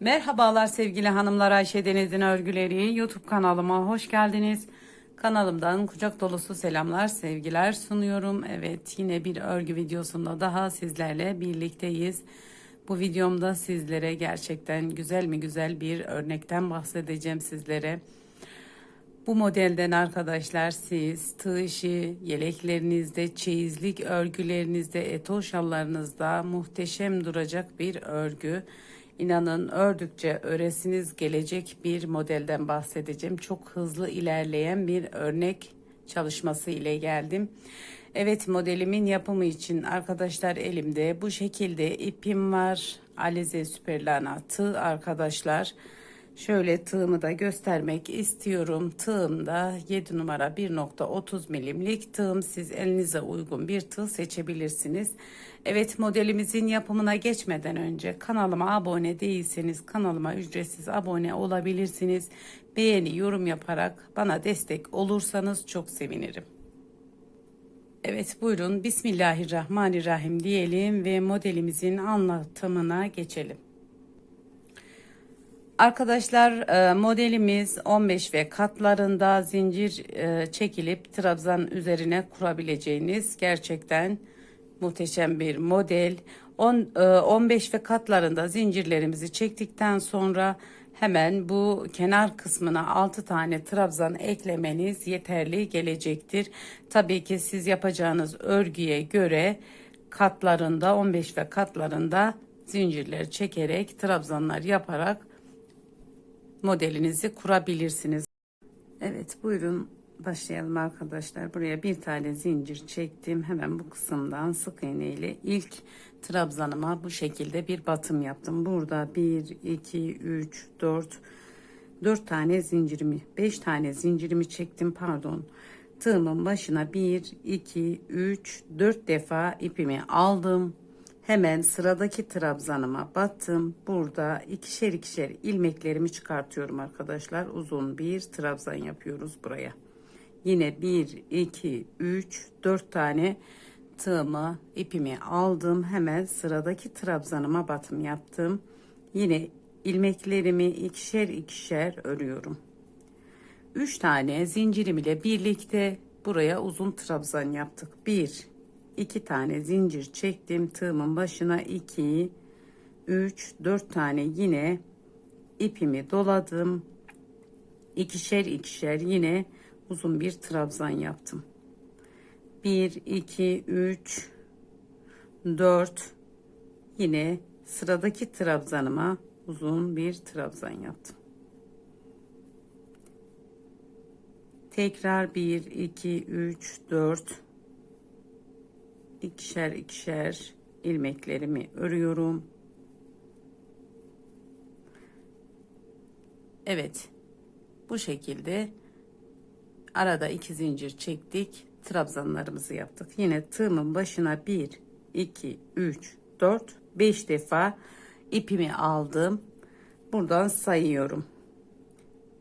Merhabalar sevgili hanımlar Ayşe Deniz'in örgüleri YouTube kanalıma hoş geldiniz. Kanalımdan kucak dolusu selamlar, sevgiler sunuyorum. Evet yine bir örgü videosunda daha sizlerle birlikteyiz. Bu videomda sizlere gerçekten güzel mi güzel bir örnekten bahsedeceğim sizlere. Bu modelden arkadaşlar siz tığ işi, yeleklerinizde, çeyizlik örgülerinizde, eto şallarınızda muhteşem duracak bir örgü. İnanın ördükçe öresiniz gelecek bir modelden bahsedeceğim. Çok hızlı ilerleyen bir örnek çalışması ile geldim. Evet modelimin yapımı için arkadaşlar elimde bu şekilde ipim var. Alize Süperlana tığ arkadaşlar. Şöyle tığımı da göstermek istiyorum. Tığımda 7 numara 1.30 milimlik tığım. Siz elinize uygun bir tığ seçebilirsiniz. Evet modelimizin yapımına geçmeden önce kanalıma abone değilseniz kanalıma ücretsiz abone olabilirsiniz. Beğeni, yorum yaparak bana destek olursanız çok sevinirim. Evet buyurun Bismillahirrahmanirrahim diyelim ve modelimizin anlatımına geçelim. Arkadaşlar e, modelimiz 15 ve katlarında zincir e, çekilip trabzan üzerine kurabileceğiniz gerçekten muhteşem bir model. 10, e, 15 ve katlarında zincirlerimizi çektikten sonra hemen bu kenar kısmına 6 tane trabzan eklemeniz yeterli gelecektir. Tabii ki siz yapacağınız örgüye göre katlarında 15 ve katlarında zincirler çekerek trabzanlar yaparak modelinizi kurabilirsiniz. Evet buyurun başlayalım arkadaşlar. Buraya bir tane zincir çektim. Hemen bu kısımdan sık iğne ile ilk trabzanıma bu şekilde bir batım yaptım. Burada 1, 2, 3, 4, 4 tane zincirimi, 5 tane zincirimi çektim pardon. Tığımın başına 1, 2, 3, 4 defa ipimi aldım. Hemen sıradaki trabzanıma battım. Burada ikişer ikişer ilmeklerimi çıkartıyorum arkadaşlar. Uzun bir trabzan yapıyoruz buraya. Yine 1, 2, 3, 4 tane tığımı, ipimi aldım. Hemen sıradaki trabzanıma batım yaptım. Yine ilmeklerimi ikişer ikişer örüyorum. 3 tane zincirim ile birlikte buraya uzun trabzan yaptık. 1, iki tane zincir çektim. Tığımın başına 2 3 4 tane yine ipimi doladım. İkişer ikişer yine uzun bir trabzan yaptım. 1 2 3 4 yine sıradaki trabzanıma uzun bir trabzan yaptım. Tekrar 1 2 3 4 ikişer ikişer ilmeklerimi örüyorum. Evet. Bu şekilde arada iki zincir çektik. Trabzanlarımızı yaptık. Yine tığımın başına 1 2 3 4 5 defa ipimi aldım. Buradan sayıyorum.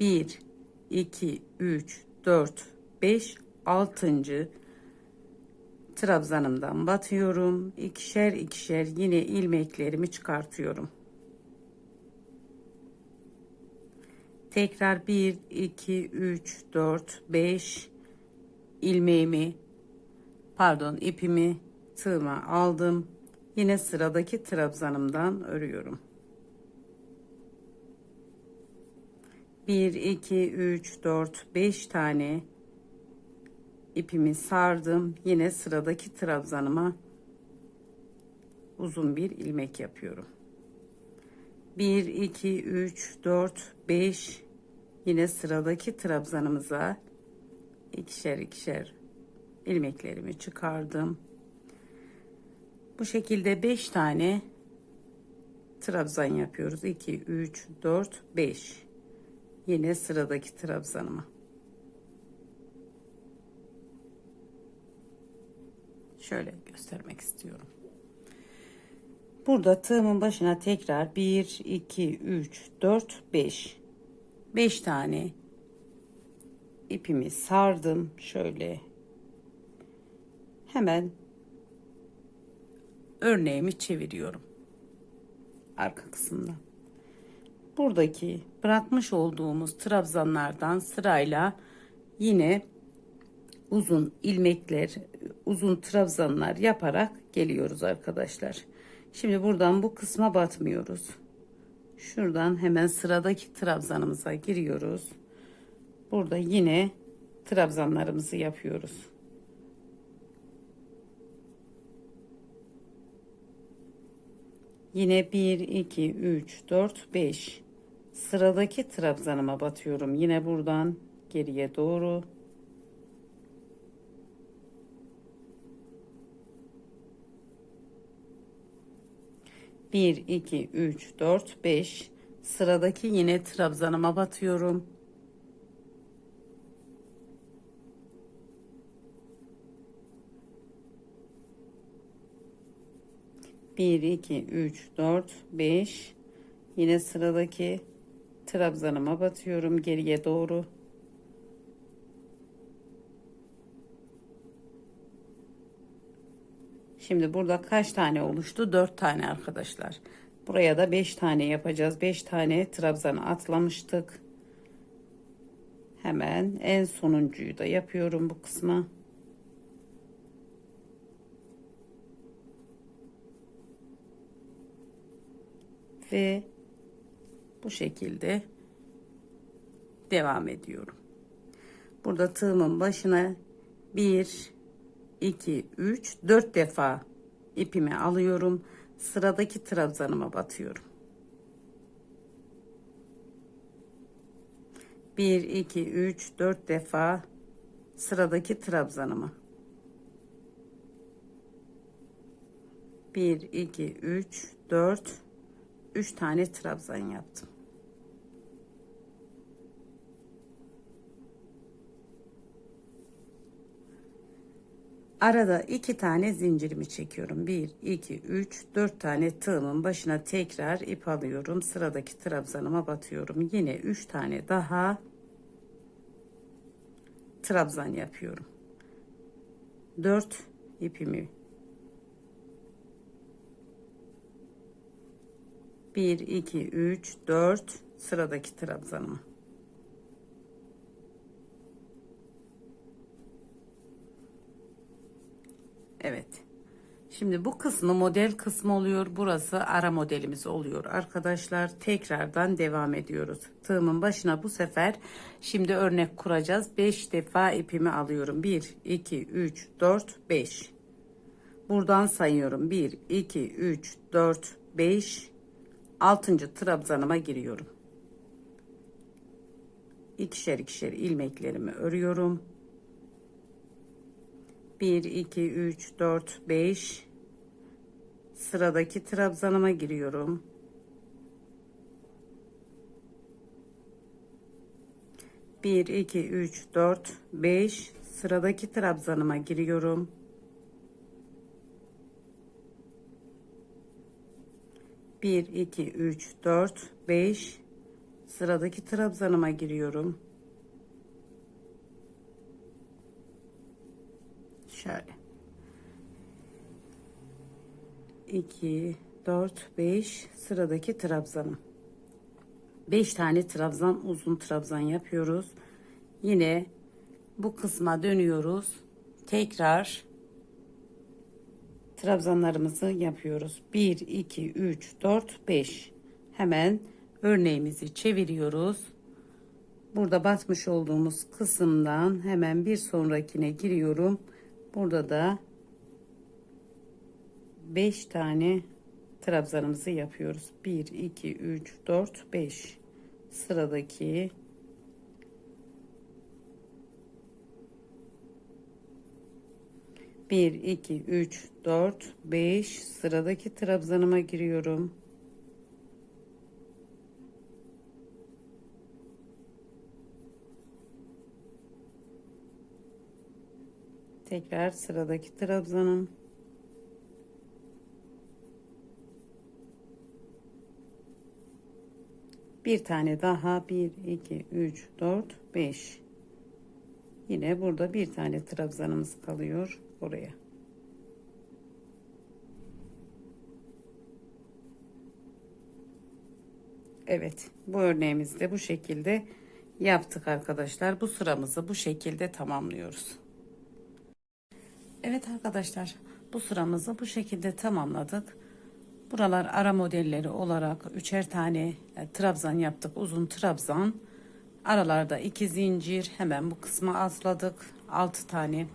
1 2 3 4 5 6 trabzanımdan batıyorum. ikişer ikişer yine ilmeklerimi çıkartıyorum. Tekrar 1 2 3 4 5 ilmeğimi pardon ipimi tığıma aldım. Yine sıradaki trabzanımdan örüyorum. 1 2 3 4 5 tane ipimi sardım. Yine sıradaki trabzanıma uzun bir ilmek yapıyorum. 1 2 3 4 5 yine sıradaki trabzanımıza ikişer ikişer ilmeklerimi çıkardım. Bu şekilde 5 tane trabzan yapıyoruz. 2 3 4 5 yine sıradaki trabzanıma Şöyle göstermek istiyorum. Burada tığımın başına tekrar 1, 2, 3, 4, 5. 5 tane ipimi sardım. Şöyle hemen örneğimi çeviriyorum. Arka kısımdan. buradaki bırakmış olduğumuz trabzanlardan sırayla yine uzun ilmekler, uzun trabzanlar yaparak geliyoruz arkadaşlar. Şimdi buradan bu kısma batmıyoruz. Şuradan hemen sıradaki trabzanımıza giriyoruz. Burada yine trabzanlarımızı yapıyoruz. Yine 1, 2, 3, 4, 5 sıradaki trabzanıma batıyorum. Yine buradan geriye doğru. Bir, iki, üç, dört, beş. Sıradaki yine trabzanıma batıyorum. Bir, iki, üç, dört, beş. Yine sıradaki trabzanıma batıyorum geriye doğru. Şimdi burada kaç tane oluştu? 4 tane arkadaşlar. Buraya da 5 tane yapacağız. 5 tane trabzanı atlamıştık. Hemen en sonuncuyu da yapıyorum bu kısma. Ve bu şekilde devam ediyorum. Burada tığımın başına 1 2 3 4 defa ipimi alıyorum. Sıradaki trabzanıma batıyorum. 1 2 3 4 defa sıradaki trabzanıma 1 2 3 4 3 tane trabzan yaptım. Arada iki tane zincirimi çekiyorum. 1, 2, 3, 4 tane tığımın başına tekrar ip alıyorum. Sıradaki trabzanıma batıyorum. Yine 3 tane daha trabzan yapıyorum. 4 ipimi 1 2 3 4 sıradaki trabzanıma Evet. Şimdi bu kısmı model kısmı oluyor. Burası ara modelimiz oluyor. Arkadaşlar tekrardan devam ediyoruz. Tığımın başına bu sefer şimdi örnek kuracağız. 5 defa ipimi alıyorum. 1, 2, 3, 4, 5. Buradan sayıyorum. 1, 2, 3, 4, 5. 6. trabzanıma giriyorum. İkişer ikişer ilmeklerimi örüyorum. 1 2 3 4 5 sıradaki trabzanıma giriyorum. Bir, iki, üç, dört, beş sıradaki trabzanıma giriyorum. Bir, iki, üç, dört, beş sıradaki trabzanıma giriyorum. Şöyle. 2 4 5 sıradaki trabzanım. 5 tane trabzan uzun trabzan yapıyoruz. Yine bu kısma dönüyoruz. Tekrar trabzanlarımızı yapıyoruz. 1 2 3 4 5. Hemen örneğimizi çeviriyoruz. Burada batmış olduğumuz kısımdan hemen bir sonrakine giriyorum. Burada da 5 tane trabzanımızı yapıyoruz. 1 2 3 4 5 sıradaki bir iki üç dört beş sıradaki trabzanıma giriyorum. Tekrar sıradaki trabzanım. Bir tane daha 1 2 3 4 5 Yine burada bir tane trabzanımız kalıyor oraya. Evet bu örneğimizde bu şekilde yaptık arkadaşlar. Bu sıramızı bu şekilde tamamlıyoruz. Evet arkadaşlar bu sıramızı bu şekilde tamamladık. Buralar ara modelleri olarak üçer tane e, trabzan yaptık. Uzun trabzan. Aralarda iki zincir hemen bu kısma atladık. Altı tane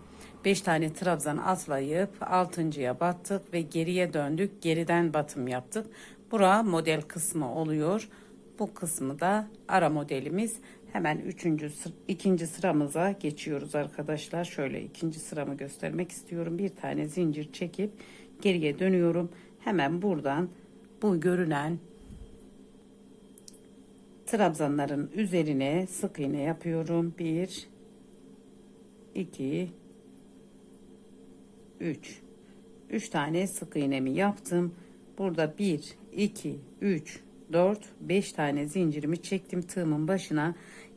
beş tane trabzan atlayıp altıncıya battık ve geriye döndük. Geriden batım yaptık. Bura model kısmı oluyor. Bu kısmı da ara modelimiz. Hemen üçüncü, ikinci sıramıza geçiyoruz arkadaşlar. Şöyle ikinci sıramı göstermek istiyorum. Bir tane zincir çekip geriye dönüyorum. Hemen buradan bu görünen trabzanların üzerine sık iğne yapıyorum. Bir, iki, üç. Üç tane sık iğnemi yaptım. Burada bir, iki, üç, dört, beş tane zincirimi çektim tığımın başına.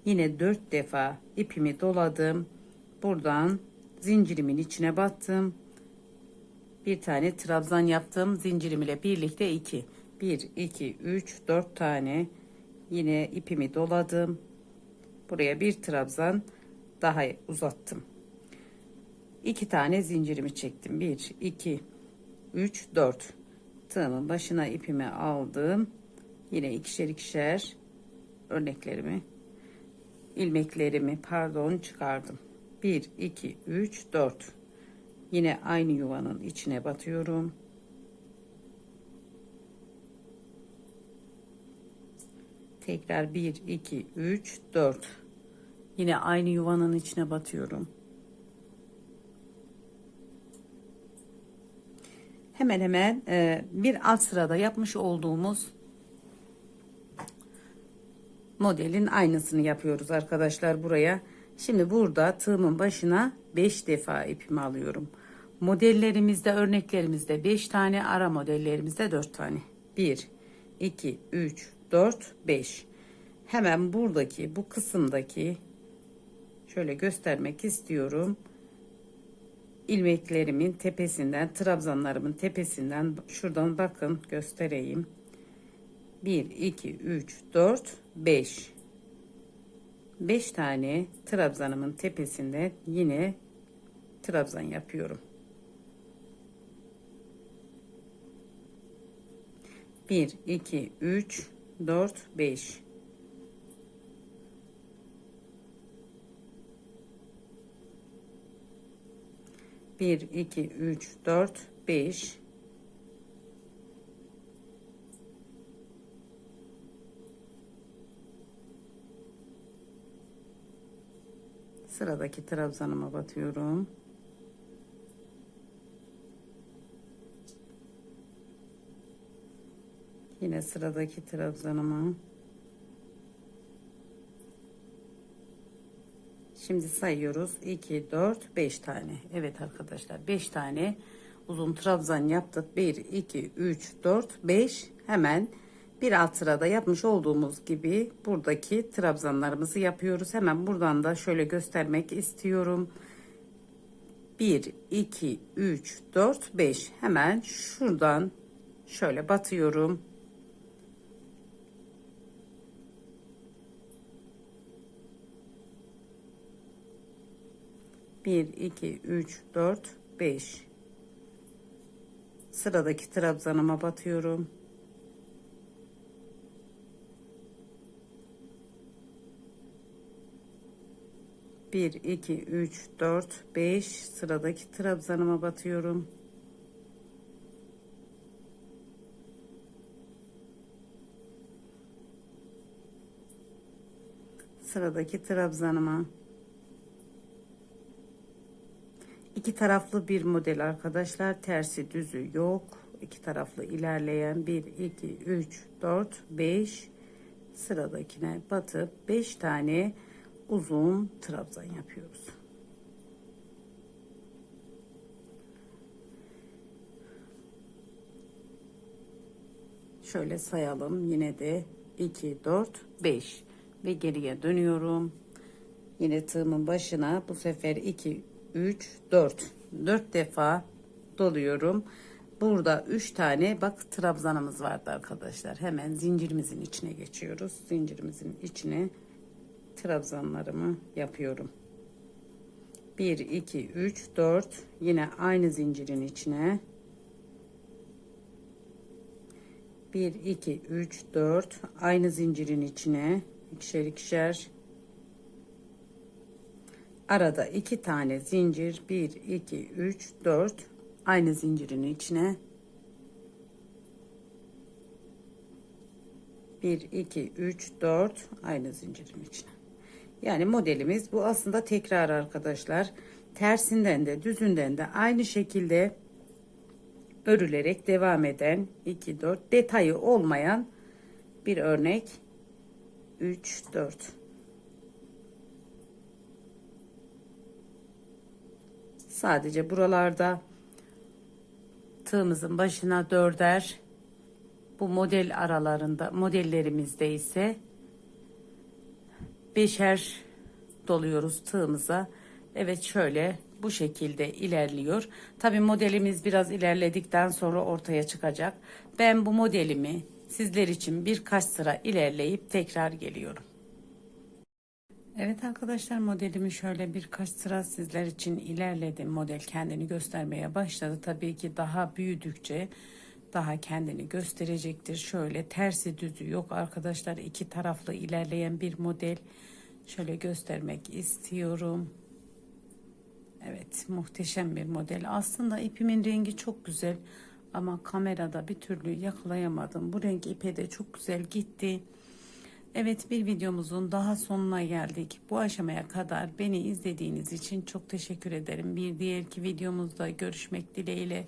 Yine dört defa ipimi doladım. Buradan zincirimin içine battım. Bir tane trabzan yaptım. Zincirim ile birlikte iki. Bir, iki, üç, dört tane. Yine ipimi doladım. Buraya bir trabzan daha uzattım. İki tane zincirimi çektim. Bir, iki, üç, dört. Tığımın başına ipimi aldım. Yine ikişer ikişer örneklerimi, ilmeklerimi pardon çıkardım. Bir, iki, üç, dört. Yine aynı yuvanın içine batıyorum. Tekrar 1, 2, 3, 4. Yine aynı yuvanın içine batıyorum. Hemen hemen e, bir alt sırada yapmış olduğumuz modelin aynısını yapıyoruz arkadaşlar buraya. Şimdi burada tığımın başına 5 defa ipimi alıyorum. Modellerimizde örneklerimizde 5 tane ara modellerimizde 4 tane. 1 2 3 4 5. Hemen buradaki bu kısımdaki şöyle göstermek istiyorum. ilmeklerimin tepesinden, trabzanlarımın tepesinden şuradan bakın göstereyim. 1 2 3 4 5 5 tane trabzanımın tepesinde yine trabzan yapıyorum. 1 2 3 4 5 1 2 3 4 5 Sıradaki trabzanıma batıyorum. Yine sıradaki trabzanıma. Şimdi sayıyoruz. 2, 4, 5 tane. Evet arkadaşlar 5 tane uzun trabzan yaptık. 1, 2, 3, 4, 5. Hemen bir alt sırada yapmış olduğumuz gibi buradaki trabzanlarımızı yapıyoruz. Hemen buradan da şöyle göstermek istiyorum. 1, 2, 3, 4, 5. Hemen şuradan şöyle batıyorum. Bir, iki, üç, dört, beş. Sıradaki trabzanıma batıyorum. Bir, iki, üç, dört, beş. Sıradaki trabzanıma batıyorum. Sıradaki trabzanıma. İki taraflı bir model arkadaşlar. Tersi düzü yok. İki taraflı ilerleyen 1, 2, 3, 4, 5 sıradakine batıp 5 tane uzun trabzan yapıyoruz. Şöyle sayalım. Yine de 2, 4, 5 ve geriye dönüyorum. Yine tığımın başına bu sefer 2, 3, 4. 4 defa doluyorum. Burada 3 tane bak trabzanımız vardı arkadaşlar. Hemen zincirimizin içine geçiyoruz. Zincirimizin içine trabzanlarımı yapıyorum. 1 2 3 4 yine aynı zincirin içine. 1 2 3 4 aynı zincirin içine. İkişer ikişer. Arada iki tane zincir. 1 2 3 4 aynı zincirin içine. 1 2 3 4 aynı zincirin içine yani modelimiz bu aslında tekrar arkadaşlar. Tersinden de düzünden de aynı şekilde örülerek devam eden 2 4 detayı olmayan bir örnek. 3 4 sadece buralarda tığımızın başına dörder. Bu model aralarında modellerimizde ise beşer doluyoruz tığımıza evet şöyle bu şekilde ilerliyor tabi modelimiz biraz ilerledikten sonra ortaya çıkacak ben bu modelimi sizler için birkaç sıra ilerleyip tekrar geliyorum Evet arkadaşlar modelimi şöyle birkaç sıra sizler için ilerledim. Model kendini göstermeye başladı. Tabii ki daha büyüdükçe daha kendini gösterecektir. Şöyle tersi düzü yok arkadaşlar. iki taraflı ilerleyen bir model. Şöyle göstermek istiyorum. Evet muhteşem bir model. Aslında ipimin rengi çok güzel. Ama kamerada bir türlü yakalayamadım. Bu renk ipe de çok güzel gitti. Evet bir videomuzun daha sonuna geldik. Bu aşamaya kadar beni izlediğiniz için çok teşekkür ederim. Bir diğerki videomuzda görüşmek dileğiyle.